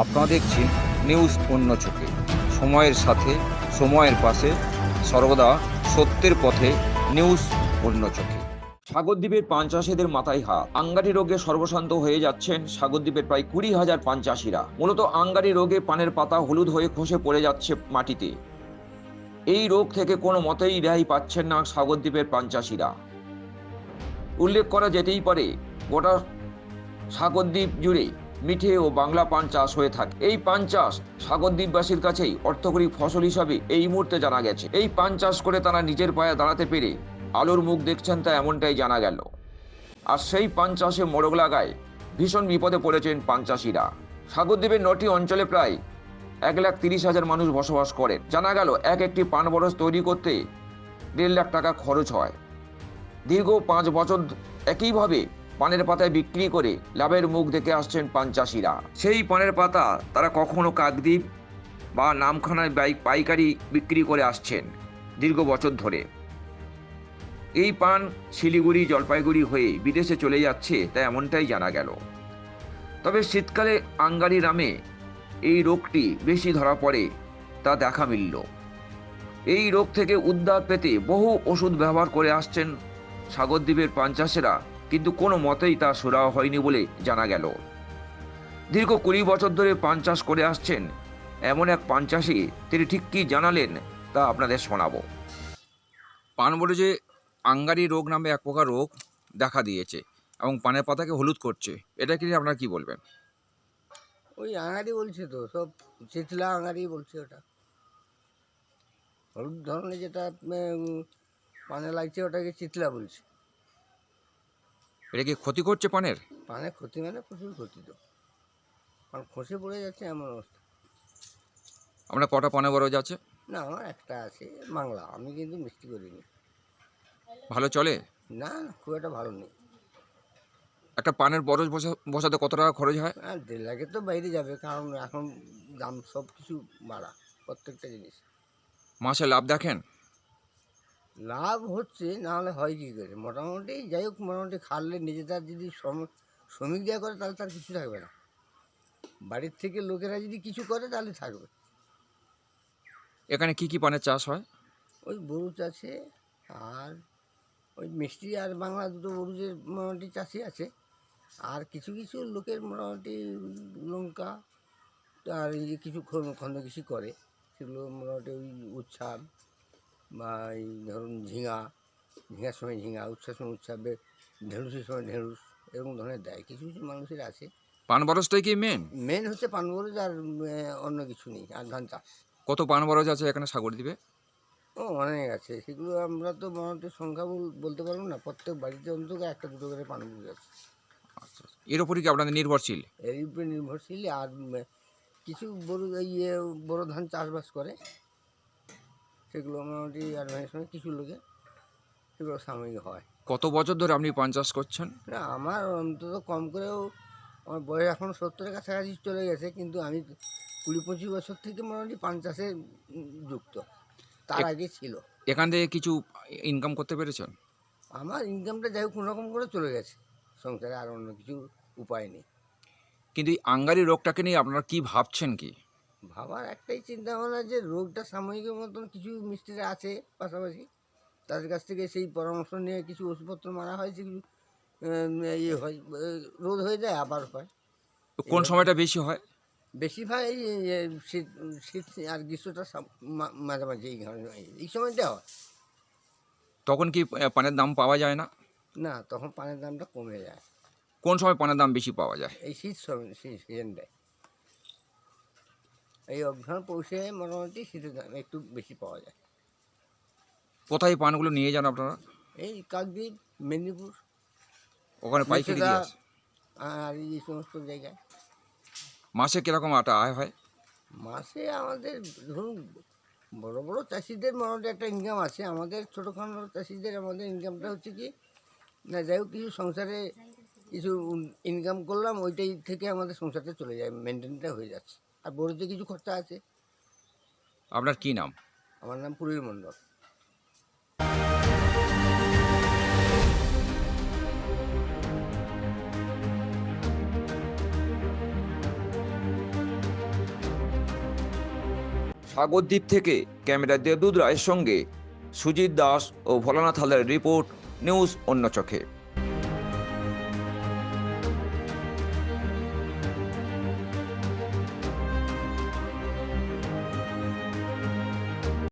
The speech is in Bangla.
আপনারা দেখছেন নিউজ অন্য চোখে। সময়ের সাথে, সময়ের পাশে, সর্বদা সত্যের পথে নিউজ অন্য চোখে। সাগরদ্বীপের পাঞ্চাশিদের মাথায় হাত। আঙ্গারি রোগে সর্বশান্ত হয়ে যাচ্ছেন সাগরদ্বীপের প্রায় কুড়ি হাজার পাঞ্চাশিরা। মূলত আঙ্গারি রোগে পানের পাতা হলুদ হয়ে খসে পড়ে যাচ্ছে মাটিতে। এই রোগ থেকে কোনো মতেই রেহাই পাচ্ছেন না সাগরদ্বীপের পাঞ্চাশিরা। উল্লেখ করা যেতেই পারে, গোটা সাগরদ্বীপ জুড়ে মিঠে ও বাংলা পান চাষ হয়ে থাকে। এই পান চাষ সাগরদ্বীপবাসীর কাছেই অর্থকরী ফসল হিসাবে এই মুহূর্তে জানা গেছে। এই পান চাষ করে তারা নিজের পায়ে দাঁড়াতে পেরে আলোর মুখ দেখছেন তা এমনটাই জানা গেল। আর সেই পান চাষে মোড়ক লাগায় ভীষণ বিপদে পড়েছেন পান চাষিরা। সাগরদ্বীপের নটি অঞ্চলে প্রায় এক লাখ তিরিশ হাজার মানুষ বসবাস করেন। জানা গেল, এক একটি পান বরস তৈরি করতে দেড় লাখ টাকা খরচ হয়। দীর্ঘ পাঁচ বছর একইভাবে পানের পাতায় বিক্রি করে লাভের মুখ দেখে আসছেন পান চাষিরা। সেই পানের পাতা তারা কখনো কাকদ্বীপ বা নামখানায় বাইক পাইকারি বিক্রি করে আসছেন দীর্ঘ বছর ধরে। এই পান শিলিগুড়ি, জলপাইগুড়ি হয়ে বিদেশে চলে যাচ্ছে তা এমনটাই জানা গেল। তবে শীতকালে আঙ্গারি নামে এই রোগটি বেশি ধরা পড়ে তা দেখা মিলল। এই রোগ থেকে উদ্ধার পেতে বহু ওষুধ ব্যবহার করে আসছেন সাগরদ্বীপের পাঞ্চাশেরা কিন্তু কোনো মতেই তা সুরাহ হয়নি বলে জানা গেল। দীর্ঘ কুড়ি বছর ধরে পান চাষ করে আসছেন। এমন এক পাঞ্চাশি তিনি ঠিক কী জানালেন তা আপনাদের শোনাবো। পান বলে যে আঙ্গারি রোগ নামে এক প্রকার রোগ দেখা দিয়েছে এবং পানের পাতাকে হলুদ করছে। এটা কি আপনারা কি বলবেন? ওই আঙারি বলছে তো সব চিতলা আঙারি বলছে ওটা। হলুদ ধরনের যেটা পানে লাগছে ওটাকে চিতলা বলছে। এটা কি ক্ষতি করছে পানের? পানে ক্ষতি মানে প্রচুর ক্ষতি তো। কারণ খসে পড়ে যাচ্ছে এমন অবস্থা। আমরা কটা পানে বরজ আছে না আমার একটা আছে বাংলা। আমি কিন্তু মিষ্টি করিনি। ভালো চলে? না খুব একটা ভালো নেই। একটা পানের বরজ বসা বসাতে কত টাকা খরচ হয়? আর দেড় লাখের তো বাইরে যাবে কারণ এখন দাম সব কিছু বাড়া প্রত্যেকটা জিনিস। মাসে লাভ দেখেন? লাভ হচ্ছে না হলে হয় কী করে? মোটামুটি যাই হোক মোটামুটি খাটলে নিজেদের যদি শ্রম- শ্রমিক দেওয়া করে তাহলে তার কিছু থাকবে না। বাড়ির থেকে লোকেরা যদি কিছু করে তাহলে থাকবে। এখানে কি কি পানের চাষ হয়? ওই বরুচ আছে আর ওই মিষ্টি আর বাংলা দুটো বরুচের মোটামুটি চাষি আছে আর কিছু কিছু লোকের মোটামুটি লঙ্কা আর এই যে কিছু খন্দ কৃষি করে সেগুলো মোটামুটি ওই উচ্ছাব বা এই ধরুন ঝিঙা ঝিঙার সময় ঝিঙা উচ্ছার সময় উচ্ছাব বে- ঢেঁড়ুসের সময় ঢেঁড়ুস এরকম ধরনের দেয়। কিছু কিছু মানুষের আছে। পান বরজটাই কি মেন মেন হচ্ছে পানবরজ আর অন্য কিছু নেই আর ধান চাষ কত পান বরজ আছে এখানে সাগর দ্বীপে? ও অনেক আছে। সেগুলো আমরা তো মোটামুটি সংখ্যা বল- বলতে পারব না। প্রত্যেক বাড়িতে অন্তত একটা দুটো করে পানবরজ আছে। আচ্ছা এর উপরে কি আপনাদের নির্ভরশীল? এর উপরে নির্ভরশীল আর কিছু বড় ইয়ে বড় ধান চাষবাস করে। সেগুলো মোটামুটি আর সময় কিছু লোকে সেগুলো সাময়িক হয়। কত বছর ধরে আপনি পান চাষ করছেন? না আমার অন্তত কম করেও আমার বয়স এখন সত্তরের কাছাকাছি চলে গেছে কিন্তু আমি কুড়ি পঁচিশ বছর থেকে মোটামুটি পান চাষে যুক্ত। তার আগে ছিল। এখান থেকে কিছু ইনকাম করতে পেরেছেন? আমার ইনকামটা যাই হোক কোনোরকম করে চলে গেছে। সংসারে আর অন্য কিছু উপায় নেই। কিন্তু এই আঙ্গারি রোগটাকে নিয়ে আপনারা কি ভাবছেন কি? ভাবার একটাই চিন্তা ভাবনা যে রোগটা সাময়িকের মতন কিছু মিস্ত্রিরা আছে পাশাপাশি তাদের কাছ থেকে সেই পরামর্শ নিয়ে কিছু ওষুধপত্র মারা হয় সেগুলো ইয়ে হয় রোধ হয়ে যায় আবার হয়। কোন সময়টা বেশি হয়? বেশিরভাগ এই শীত শীত আর গ্রীষ্মটা মাঝামাঝি এই এই সময়টা হয়। তখন কি পানের দাম পাওয়া যায় না? না তখন পানের দামটা কমে যায়। কোন সময় পানের দাম বেশি পাওয়া যায়? এই শীত সময় সিজনটায় এই অঘ্রাণ পৌষে মোটামুটি শীতের দাম একটু বেশি পাওয়া যায়। কোথায় পানগুলো নিয়ে যান আপনারা? এই কাকদ্বীপ মেদিনীপুর। ওখানে পাইকারি দিয়ে আসে আর এই সমস্ত জায়গায়। মাসে কীরকম আটা আয় হয়? মাসে আমাদের ধরুন বড় বড় চাষিদের মোটামুটি একটা ইনকাম আছে। আমাদের ছোটোখাটো চাষিদের আমাদের ইনকামটা হচ্ছে কি না যাই হোক কিছু সংসারে কিছু ইনকাম করলাম ওইটাই থেকে আমাদের সংসারটা চলে যায় মেনটেনটা হয়ে যাচ্ছে। আর বড়োতে কিছু খরচা আছে। আপনার কি নাম? আমার নাম পুরীর মণ্ডল। সাগরদ্বীপ থেকে ক্যামেরা দেবদুদ রায়ের সঙ্গে সুজিত দাস ও ভোলানাথ হালের রিপোর্ট নিউজ অন্য চোখে।